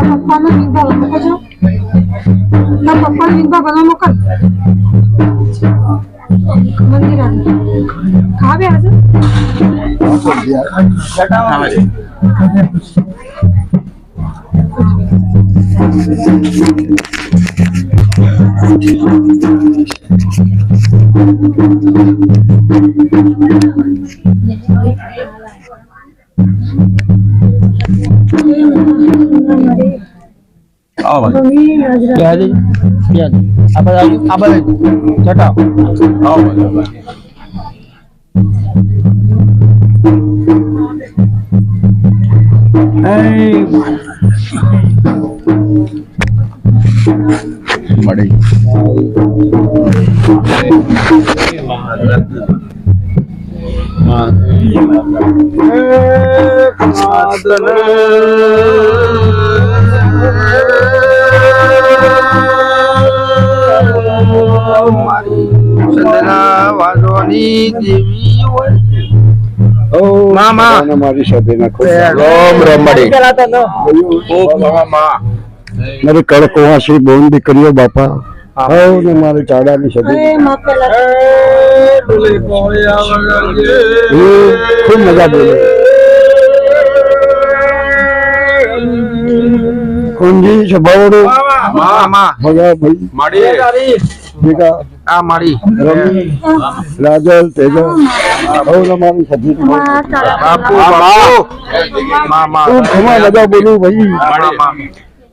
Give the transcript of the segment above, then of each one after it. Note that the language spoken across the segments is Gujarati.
પપ્પાનો વિભાગ મૂકો છો તારા પપ્પાનો વિભાગ બધો મોકલ મંદિર આવે ખાવે આજે આવો આ આ ચટાવ આવો ભાઈ મળી મામા. મારી સાથે નાખો રોમ રોમ મળી પેલા તો મામા મારી કડકવાસી બોન દીકરીઓ બાપા. હવ ને મારી ચાડાની પેલા ખૂબ મજા બોલે. કુંજી સભાવડો. મામા ભગા ભાઈ. માડી ભેગા. આ માડી. રમી. રાજલ તેજલ હવ ને મારી સદી માં બાપુ. બાપુ. મામા ખૂબ મજા બોલું ભાઈ. મામા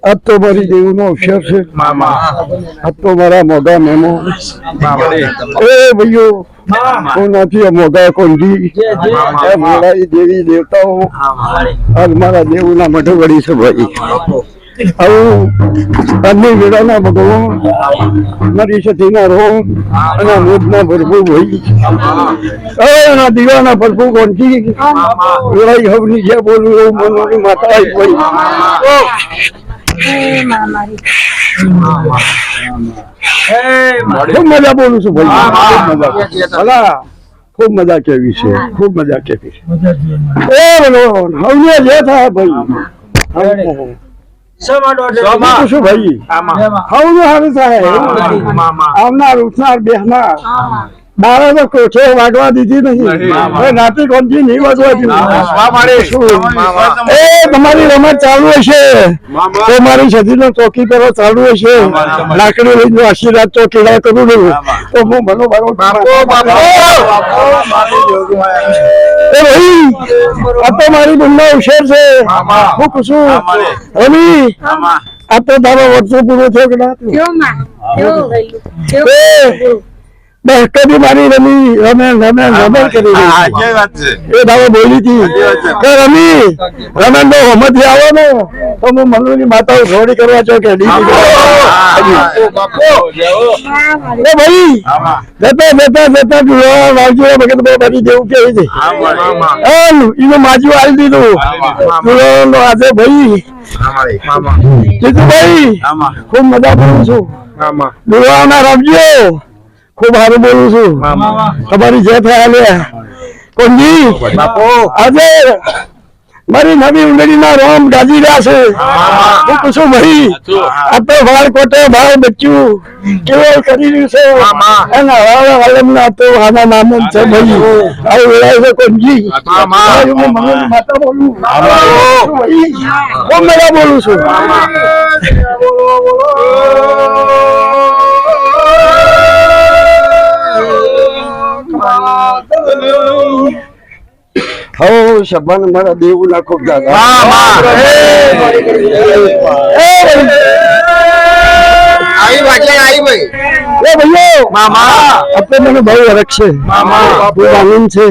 આજ તો મારી દેવનો અક્ષર છે. મામા. આજ તો મારા મોગા મેમો. એ ભાઈઓ કોનાથી મોગા એ મોડાઈ દેવી દેવતાઓ. આજ મારા દેવના મઢ વળી છે ભાઈ. આવું આજની વેળાના ભગવાન મારી સતીના રોમ અને મોજના ભરપૂર ભાઈ એના દીવાના ભરપૂર કોણથી વેળાઈ હવની જે બોલું એવું મનોની માતા આવી ભાઈ એ ખૂબ મજા બોલું છું ભાઈ મજા ખૂબ મજા કેવી છે? ખૂબ મજા કેવી છે? એ ભગવાન હવે જે થાય ભાઈ. ભાઈ. આમાં સારું થાય. મામા આવનાર ઉઠનાર બેહનાર. તો કોઠે વાગવા દીધી નહીં. નાતી કોણથી નહીં વાગવા દીધી. એ તમારી રમત ચાલુ હશે. તો મારી સદીનો ચોકી કરો ચાલુ હશે. લાકડી લઈને આશીર્વાદ તો કેળા કરું છું તો હું ભલો ભલો એ ભાઈ આ તો મારી બુનનો હોશિયાર છે. હું પૂછું રમી. આ તો તારો વર્ષો પૂરો થયો કે ના થયો? કેવો માં કેવો કેવો એ બસ કદી મારી રમી રમે રમે રમે કરી રહી. હા જે વાત છે. એ દાવો બોલી હતી. કે રમી રમે નો હમતી આવો ને. તો હું મનુની માતા ઘોડી કરવા છો કે એ ભાઈ જતા જતા જતા જોવા વાગ્યો ભગત બહુ બધી જેવું કેવી છે. એમ એનું માજુ આવી દીધું. આજે ભાઈ. જીતુભાઈ ખૂબ મજા કરું છું. દુવાના રમજો ખૂબ સારું બોલું છું. તમારી જે થયા લે કોંજી આજે મારી નવી ઉંડળીના રોમ ગાજી રહ્યા છે. હું. પૂછું ભાઈ. આ તો વાળ કોટે ભાવ બચ્યું. કેવો કરી રહ્યું છે. એના વાલમ ના તો આના નામ છે ભાઈ. આવું વેળાય છે કોંજી ભાઈ, હું માતા બોલું. ભાઈ, ખૂબ બોલું છું. હો શબાન મારા દેવ ના ખૂબ દાદા. આવી વાટલે આવી ભાઈ. એ ભાઈઓ મામા. આપણે મને બહુ હરખ છે. બહુ આનંદ છે.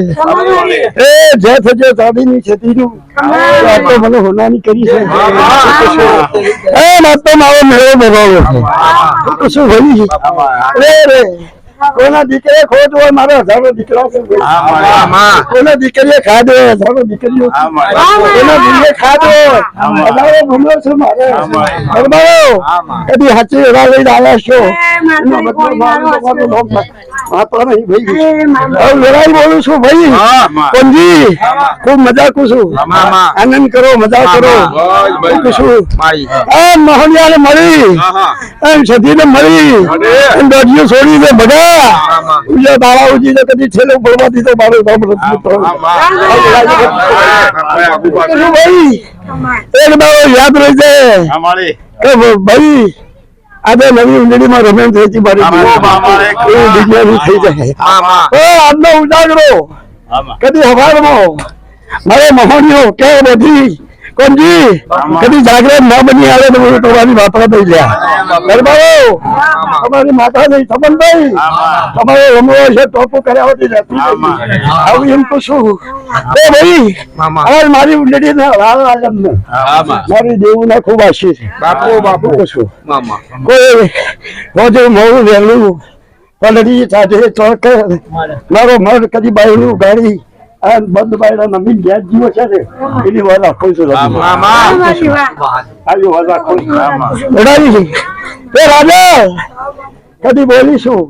એ જે થજો ચાંદીની છેતીનું આ તો મને હોનાની કરી છે. એ માત્ર મારો મેળો બગાડ્યો છે. શું ભાઈ? રે રે કોઈના દીકરે ખોટ હોય મારો હજારો દીકરા છે. ભાઈ. કોઈના દીકરીએ ખાધો હોય હજારો દીકરીઓ કોના દીકરે ખાધો હોય હજારો ભૂલો છે મારે. ગરબાઓ કદી હાચી એવા લઈને આવ્યા છો. બોલું છું ભાઈ. હા. ખૂબ મજા કુશું આનંદ કરો મજા કરો. બસ, બસ. છું. મારી. એમ મળી. એમ સતીને મળી. મળી. એમ દોઢીઓ છોડીને બધા ઉજા દાડા ઉજીને કદી છેલ્લે બોલવા દીધો મારો નામ. ભાઈ એક દાડો યાદ રહેશે છે કે ભાઈ આજે નવી ઉંજડી માં રમેન થઈ હતી મારી વિજ્ઞાની થઈ જાય. આજનો ઉજાગરો. કદી હવારમાં મારે મહોણીઓ કે બધી કોણજી કદી જાગૃત ન બની આવે તો તમારી માતા થઈ ગયા ગરબાઓ તમારી માતા નહીં સંબંધ તમારે રમવો છે ટોપો કર્યા હોતી જતી. આવું એમ તો શું? એ ભાઈ હવે મારી ઊંડડી ના લાલ આલમ ને મારી દેવું ના ખૂબ આશીષ. બાપુ, બાપુ. કશું. કોઈ રોજે મોડું વહેલું પલડી સાથે ચોક મારો મર કદી બાયલું ગાડી બંધ બાયડા નમીન ગેસ જીવો છે ને એની વાત રાખું છું આવી વાત રાખું છું. એ રાજા કદી બોલીશું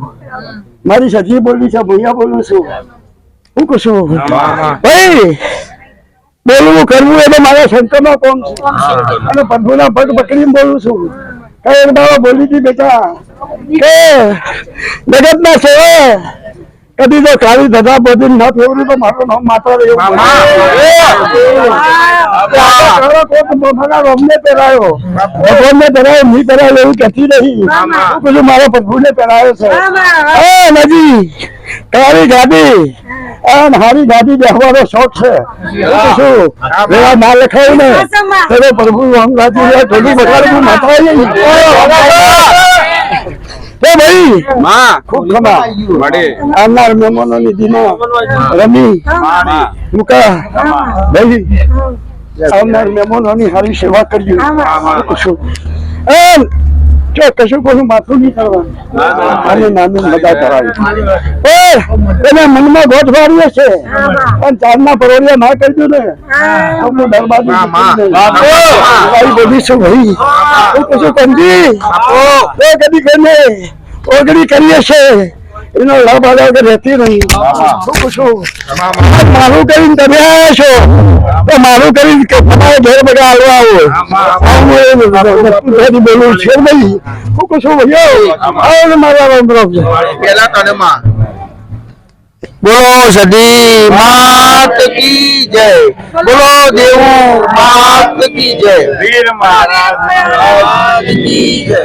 મારી સજી બોલી છે ભૈયા બોલું છું. હું કહું છું. ભાઈ બોલવું કરવું એટલે મારા શંકરનો કોમ છે. અને પ્રભુના પગ પકડીને બોલું છું. કઈ એક દાડો બોલી હતી બેટા. કે જગત ના સેવા કદી તો કાળી ધજા બધી ન ફેવરી તો મારું નામ માત્ર એવું મામા. કાળો કોટ ભગવાન અમને પહેરાયો. ભગવાનને પહેરાયો નહીં પહેરાયો એવું કહેતી નહીં મામા. મારા પ્રભુને પહેરાયો છે. નજી તારી ગાડી. અને હારી ગાડી બેસવાનો શોખ છે. શું ના લખાય ને પ્રભુ રામ ઢોલી બગાડવું માથા એ ભાઈ! માં. ખૂબ ખમા મળી. મહેમાનો ની દિનો રમી. મુકા. ભાઈ આવનાર મહેમાનોની સારી સેવા કરજો એમ! જો કશું કોનું માથું નહીં કરવાનું. અને નાનું મજા કરાવી. એ એને મનમાં ગોઠ વાળીએ છે. પણ ચારના પરોળિયા ના કરજો ને. દરબારી માં, માં. ભાઈ કશું કંજી? એ કદી કહીને ઓગળી કરીએ છે. એનો લાભ આગળ રહેતી નહીં. મારું કરીને તમે આવ્યા છો. તો મારું કરીને કે તમારે ઘેર બધા હાલવા આવો. બોલવું છે ભાઈ. હું કશું ભાઈ મારા રામ રામ પેલા તને માં. બોલો સદી માત કી જય. બોલો દેવું માત કી જય. વીર મહારાજ કી જય.